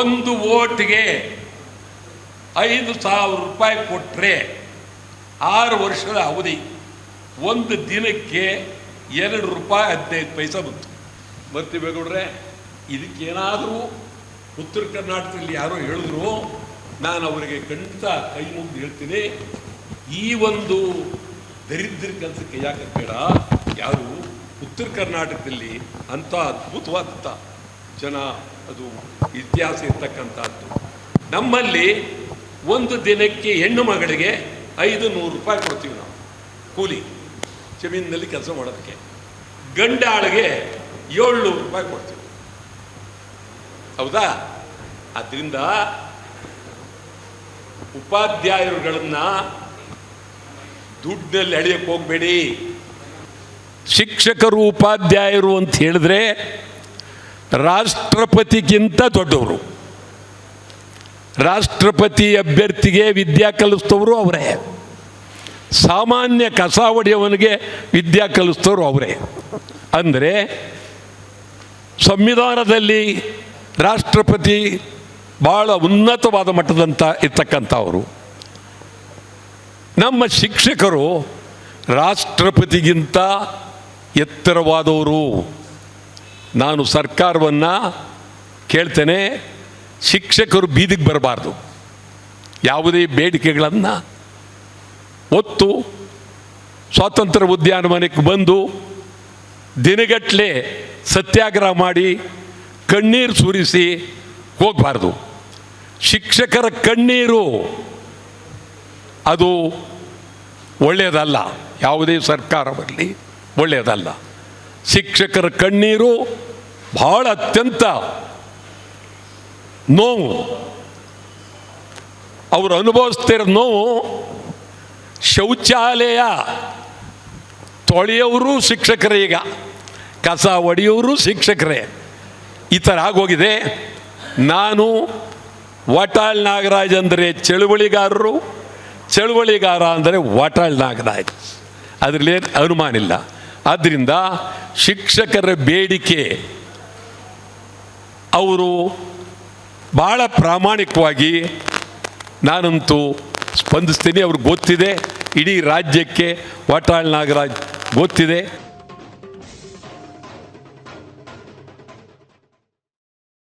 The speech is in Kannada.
ಒಂದು ಓಟ್ಗೆ ಐದು ಸಾವಿರ ರೂಪಾಯಿ ಕೊಟ್ಟರೆ ಆರು ವರ್ಷದ ಅವಧಿ. ಒಂದು ದಿನಕ್ಕೆ ಎರಡು ರೂಪಾಯಿ ಹದಿನೈದು ಪೈಸೆ ಬಂತು. ಬರ್ತೀವಿ ಬೇಗೌಡ್ರೆ, ಇದಕ್ಕೇನಾದರೂ ಉತ್ತರ ಕರ್ನಾಟಕದಲ್ಲಿ ಯಾರೋ ಹೇಳಿದ್ರು, ನಾನು ಅವರಿಗೆ ಖಂಡಿತ ಕೈ ಮುಂದೆ ಹೇಳ್ತೀನಿ. ಈ ಒಂದು ದರಿದ್ರ ಕೆಲಸಕ್ಕೆ ಯಾಕೆ ಬೇಡ. ಯಾರು ಉತ್ತರ ಕರ್ನಾಟಕದಲ್ಲಿ ಅಂಥ ಅದ್ಭುತವಾದಂಥ ಜನ, ಅದು ಇತಿಹಾಸ ಇರ್ತಕ್ಕಂಥದ್ದು. ನಮ್ಮಲ್ಲಿ ಒಂದು ದಿನಕ್ಕೆ ಹೆಣ್ಣು ಮಗಳಿಗೆ ಐದು ನೂರು ರೂಪಾಯಿ ಕೊಡ್ತೀವಿ ನಾವು, ಕೂಲಿ, ಜಮೀನಿನಲ್ಲಿ ಕೆಲಸ ಮಾಡೋದಕ್ಕೆ. ಗಂಡ ಆಳಿಗೆ ಏಳ್ನೂರು ರೂಪಾಯಿ ಕೊಡ್ತೀವಿ. ಹೌದಾ? ಅದರಿಂದ ಉಪಾಧ್ಯಾಯರುಗಳನ್ನು ದುಡ್ಡಿನಲ್ಲಿ ಎಳೆಯಕ್ಕೆ ಹೋಗಬೇಡಿ. ಶಿಕ್ಷಕರು, ಉಪಾಧ್ಯಾಯರು ಅಂತ ಹೇಳಿದ್ರೆ ರಾಷ್ಟ್ರಪತಿಗಿಂತ ದೊಡ್ಡವರು. ರಾಷ್ಟ್ರಪತಿ ಅಭ್ಯರ್ಥಿಗೆ ವಿದ್ಯಾ ಕಲಿಸ್ತವರು ಅವರೇ. ಸಾಮಾನ್ಯ ಕಸಾವಡಿಯವನಿಗೆ ವಿದ್ಯಾ ಕಲಿಸ್ತವರು ಅವರೇ. ಅಂದರೆ ಸಂವಿಧಾನದಲ್ಲಿ ರಾಷ್ಟ್ರಪತಿ ಭಾಳ ಉನ್ನತವಾದ ಮಟ್ಟದಂಥ ಇರ್ತಕ್ಕಂಥವರು. ನಮ್ಮ ಶಿಕ್ಷಕರು ರಾಷ್ಟ್ರಪತಿಗಿಂತ ಎತ್ತರವಾದವರು. ನಾನು ಸರ್ಕಾರವನ್ನು ಕೇಳ್ತೇನೆ, ಶಿಕ್ಷಕರು ಬೀದಿಗೆ ಬರಬಾರ್ದು. ಯಾವುದೇ ಬೇಡಿಕೆಗಳನ್ನು ಒತ್ತು, ಸ್ವಾತಂತ್ರ್ಯ ಉದ್ಯಾನವನಕ್ಕೆ ಬಂದು ದಿನಗಟ್ಟಲೆ ಸತ್ಯಾಗ್ರಹ ಮಾಡಿ ಕಣ್ಣೀರು ಸುರಿಸಿ ಹೋಗಬಾರ್ದು. ಶಿಕ್ಷಕರ ಕಣ್ಣೀರು ಅದು ಒಳ್ಳೆಯದಲ್ಲ. ಯಾವುದೇ ಸರ್ಕಾರ ಬರಲಿ ಒಳ್ಳೆಯದಲ್ಲ. ಶಿಕ್ಷಕರ ಕಣ್ಣೀರು ಬಹಳ ಅತ್ಯಂತ ನೋವು. ಅವರು ಅನುಭವಿಸ್ತಿರೋ ನೋವು ಶೌಚಾಲಯ ತೊಳೆಯೋರು ಶಿಕ್ಷಕರೇ ಈಗ, ಕಸ ಒಡೆಯವರು ಶಿಕ್ಷಕರೇ. ಈ ಥರ ಆಗೋಗಿದೆ. ನಾನು ವಾಟಾಳ್ ನಾಗರಾಜ್ ಅಂದರೆ ಚಳುವಳಿಗಾರರು. ಚಳುವಳಿಗಾರ ಅಂದರೆ ವಾಟಾಳ್ ನಾಗರಾಜ್. ಅದರಲ್ಲಿ ಅನುಮಾನ ಇಲ್ಲ. ಆದ್ದರಿಂದ ಶಿಕ್ಷಕರ ಬೇಡಿಕೆ ಅವರು ಭಾಳ ಪ್ರಾಮಾಣಿಕವಾಗಿ ನಾನಂತೂ ಸ್ಪಂದಿಸ್ತೀನಿ, ಅವ್ರಿಗೆ ಗೊತ್ತಿದೆ, ಇಡೀ ರಾಜ್ಯಕ್ಕೆ ವಾಟಾಳ್ ನಾಗರಾಜ್ ಗೊತ್ತಿದೆ.